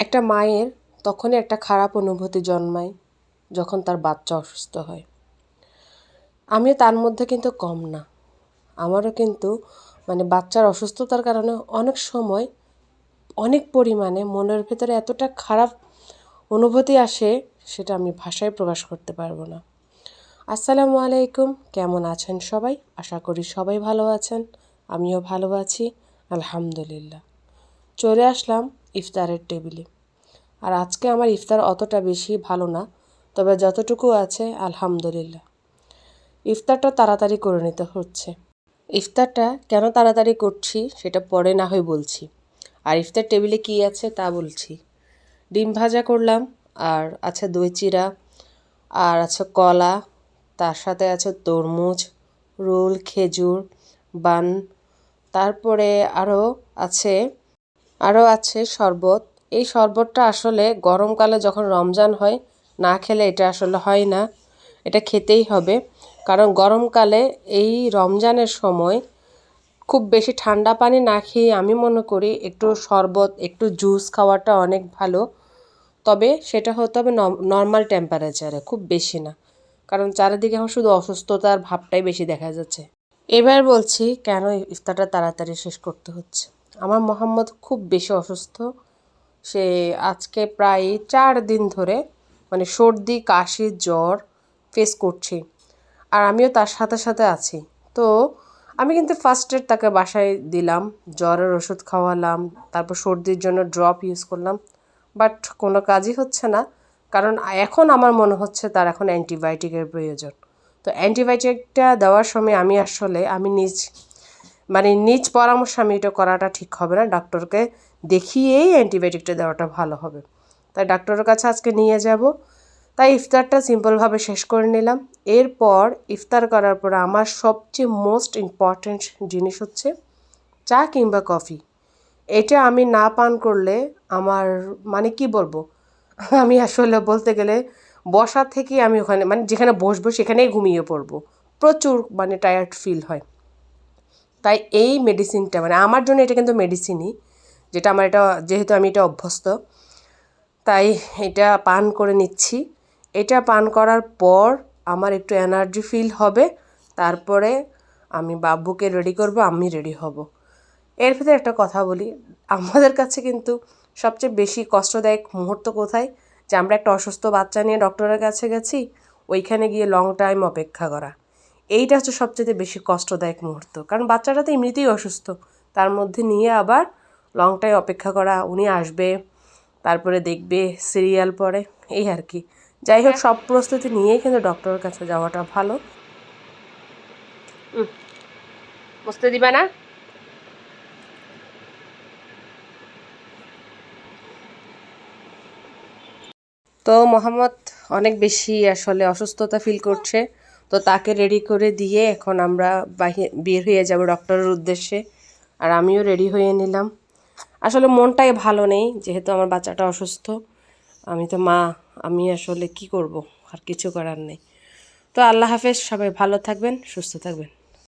একটা মায়ের তখনই একটা খারাপ অনুভূতি জন্মায় যখন তার বাচ্চা অসুস্থ হয়। আমিও তার মধ্যে কিন্তু কম না। আমারও কিন্তু মানে বাচ্চার অসুস্থতার কারণে অনেক সময় অনেক পরিমাণে মনের ভেতরে এতটা খারাপ অনুভূতি আসে সেটা আমি ভাষায় প্রকাশ করতে পারব না। আসসালামু আলাইকুম, কেমন আছেন সবাই? আশা করি সবাই ভালো আছেন, আমিও ভালো আছি, আলহামদুলিল্লাহ। চলে আসলাম ইফতারের টেবিলে। আর আজকে আমার ইফতার অতটা বেশি ভালো না, তবে যতটুকু আছে আলহামদুলিল্লাহ। ইফতারটা তাড়াতাড়ি করে নিতে হচ্ছে। ইফতারটা কেন তাড়াতাড়ি করছি সেটা পরে না হয় বলছি। আর ইফতার টেবিলে কি আছে তা বলছি। ডিম ভাজা করলাম, আর আছে দই চিরা আর আছে কলা, তার সাথে আছে তরমুজ, রোল, খেজুর, বান, তারপরে আরও আছে আরও আছে শরবত। এই শরবতটা আসলে গরমকালে যখন রমজান হয়, না খেলে এটা আসলে হয় না। এটা খেতেই হবে। কারণ গরমকালে এই রমজানের সময় খুব বেশি ঠান্ডা পানি না খেয়ে আমি মনে করি একটু শরবত, একটু জুস খাওয়াটা অনেক ভালো। তবে সেটা হতে হবে নর্মাল টেম্পারেচারে খুব বেশি না। কারণ চারিদিকে এখন শুধু অসুস্থতার ভাবটাই বেশি দেখা যাচ্ছে। এবার বলছি কেন ইফতারটা তাড়াতাড়ি শেষ করতে হচ্ছে? আমার মোহাম্মদ খুব বেশি অসুস্থ। সে আজকে প্রায় চার দিন ধরে মানে সর্দি, কাশি, জ্বর ফেস করছি। আর আমিও তার সাথে সাথে আছি। তো আমি কিন্তু ফার্স্ট এড তাকে বাসায় দিলাম, জ্বরের ওষুধ খাওয়ালাম, তারপর সর্দির জন্য ড্রপ ইউজ করলাম। বাট কোনো কাজই হচ্ছে না, কারণ এখন আমার মনে হচ্ছে তার এখন অ্যান্টিবায়োটিকের প্রয়োজন। তো অ্যান্টিবায়োটিকটা দেওয়ার সময় আমি আসলে আমি নিজ মানে নিজ পরামর্শ আমি এটা করাটা ঠিক হবে না, ডাক্তারকে দেখিয়েই অ্যান্টিবায়োটিকটা দেওয়াটা ভালো হবে। তাই ডাক্তারের কাছে আজকে নিয়ে যাব। তাই ইফতারটা সিম্পলভাবে শেষ করে নিলাম। এরপর ইফতার করার পর আমার সবচেয়ে মোস্ট ইম্পর্ট্যান্ট জিনিস হচ্ছে চা কিংবা কফি। এটা আমি না পান করলে আমার মানে কি বলব? আমি আসলে বলতে গেলে বসা থেকে আমি ওখানে মানে যেখানে বসবো সেখানেই ঘুমিয়ে পড়ব। প্রচুর মানে টায়ার্ড ফিল হয়। তাই এই মেডিসিনটা মানে আমার জন্য এটা কিন্তু মেডিসিনই যেটা আমার এটা, যেহেতু আমি এটা অভ্যস্ত, তাই এটা পান করে নিচ্ছি। এটা পান করার পর আমার একটু এনার্জি ফিল হবে, তারপরে আমি বাবুকে রেডি করব, আমি রেডি হব। এর ভিতরে একটা কথা বলি, আমাদের কাছে কিন্তু সবচেয়ে বেশি কষ্টদায়ক মুহূর্ত কোথায়? যে আমরা একটা অসুস্থ বাচ্চা নিয়ে ডক্টরের কাছে গেছি, ওইখানে গিয়ে লং টাইম অপেক্ষা করা। এইটা হচ্ছে সবচেয়ে বেশি কষ্টদায়ক মুহূর্ত। কারণ বাচ্চাটা তো এমনিতেই অসুস্থ। তার মধ্যে নিয়ে আবার লং টাইম অপেক্ষা করা, উনি আসবে, তারপরে দেখবে সিরিয়াল পরে এই আর কি। যাই হোক, সব প্রস্তুতি নিয়েই কিন্তু ডক্টরের কাছে যাওয়াটা ভালো। বুঝতে দিবে না? তো মোহাম্মদ অনেক বেশি আসলে অসুস্থতা ফিল করছে। তো তাকে রেডি করে দিয়ে এখন আমরা বাহির বের হয়ে যাব ডক্টরের উদ্দেশ্যে। আর আমিও রেডি হয়ে নিলাম। আসলে মনটাই ভালো নেই, যেহেতু আমার বাচ্চাটা অসুস্থ। আমি তো, মা, আমি আসলে কি করব? আর কিছু করার নেই। তো আল্লাহ হাফেজ, সবাই ভালো থাকবেন, সুস্থ থাকবেন।